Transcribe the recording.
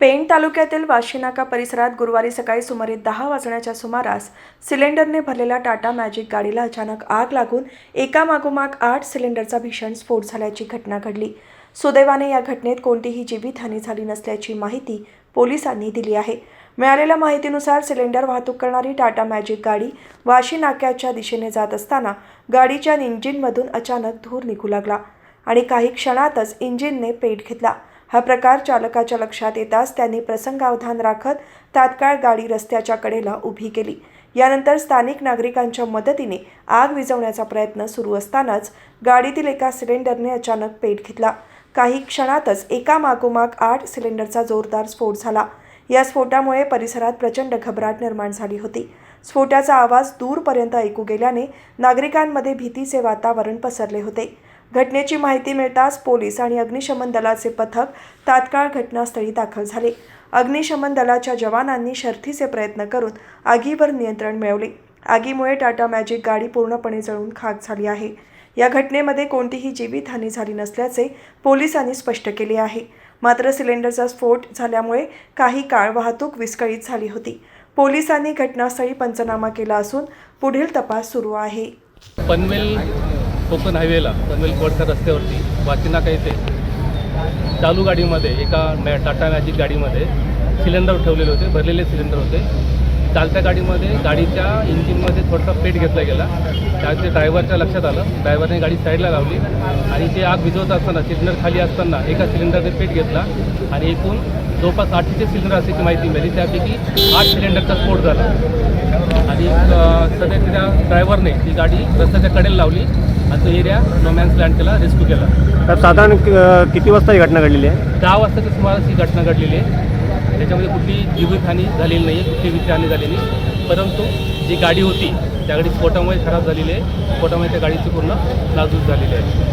पेण तालुक्यातील वाशीनाका परिसरात गुरुवारी सकाळी सुमारे दहा वाजण्याच्या सुमारास सिलेंडरने भरलेल्या टाटा मॅजिक गाडीला अचानक आग लागून एकामागोमाग आठ सिलेंडरचा भीषण स्फोट झाल्याची घटना घडली. सुदैवाने या घटनेत कोणतीही जीवितहानी झाली नसल्याची माहिती पोलिसांनी दिली आहे. मिळालेल्या माहितीनुसार सिलेंडर वाहतूक करणारी टाटा मॅजिक गाडी वाशी नाक्याच्या दिशेने जात असताना गाडीच्या इंजिनमधून अचानक धूर निघू लागला आणि काही क्षणातच इंजिनने पेट घेतला. हा प्रकार चालकाच्या लक्षात येताच त्यांनी प्रसंगावधान राखत तात्काळ गाडी रस्त्याच्या कडेला उभी केली. यानंतर स्थानिक नागरिकांच्या मदतीने आग विझवण्याचा प्रयत्न सुरू असतानाच गाडीतील एका सिलेंडरने अचानक पेट घेतला. काही क्षणातच एका मागोमाग आठ सिलेंडरचा जोरदार स्फोट झाला. या स्फोटामुळे परिसरात प्रचंड घबराट निर्माण झाली होती. स्फोटाचा आवाज दूरपर्यंत ऐकू गेल्याने नागरिकांमध्ये भीतीचे वातावरण पसरले होते. घटनेची माहिती मिळताच पोलीस आणि अग्निशमन दलाचे पथक तात्काळ घटनास्थळी दाखल झाले. अग्निशमन दलाच्या जवानांनी शर्थीचे प्रयत्न करून आगीवर नियंत्रण मिळवले. आगीमुळे टाटा मॅजिक गाडी पूर्णपणे जळून खाक झाली आहे. या घटनेमध्ये कोणतीही जीवितहानी झाली नसल्याचे पोलिसांनी स्पष्ट केले आहे. मात्र सिलेंडरचा स्फोट झाल्यामुळे काही काळ वाहतूक विस्कळीत झाली होती. पोलिसांनी घटनास्थळी पंचनामा केला असून पुढील तपास सुरू आहे. पनवेल कोकण हायवेला पनवेल कोडकर रस्त्यावरती वाचिनाका येथे चालू गाडीमध्ये एका मॅ टाटा मॅजिक गाडीमध्ये सिलेंडर ठेवलेले होते भरलेले सिलेंडर होते. चालत्या गाडीमध्ये गाडीच्या इंजिनमध्ये थोडासा पेट घेतला गेला. त्याचे ड्रायव्हरच्या लक्षात आलं. ड्रायव्हरने गाडी साईडला लावली आणि ते आग विझवत असताना सिलेंडर खाली असताना एका सिलेंडरने पेट घेतला आणि एकूण जवळपास आठशे सिलेंडर असल्याची माहिती मिळाली. त्यापैकी आठ सिलेंडरचा स्फोट झाला. आणि सध्या त्या ड्रायव्हरने ती गाडी रस्त्याच्या कडेला लावली. आणि तो एरिया नोमॅन्स लँड केला रेस्क्यू केला. तर साधारण कि- किती वाजता ही घटना घडलेली आहे? दहा वाजताच्या सुमारास ही घटना घडलेली आहे. त्याच्यामध्ये कुठली जीवितहानी झालेली नाही आहे कुठली विषहानी झालेली नाही. परंतु जी गाडी होती त्या गाडी स्फोटामुळे खराब झालेली आहे. स्फोटामुळे त्या गाडीची पूर्ण नाजूक झालेली आहे.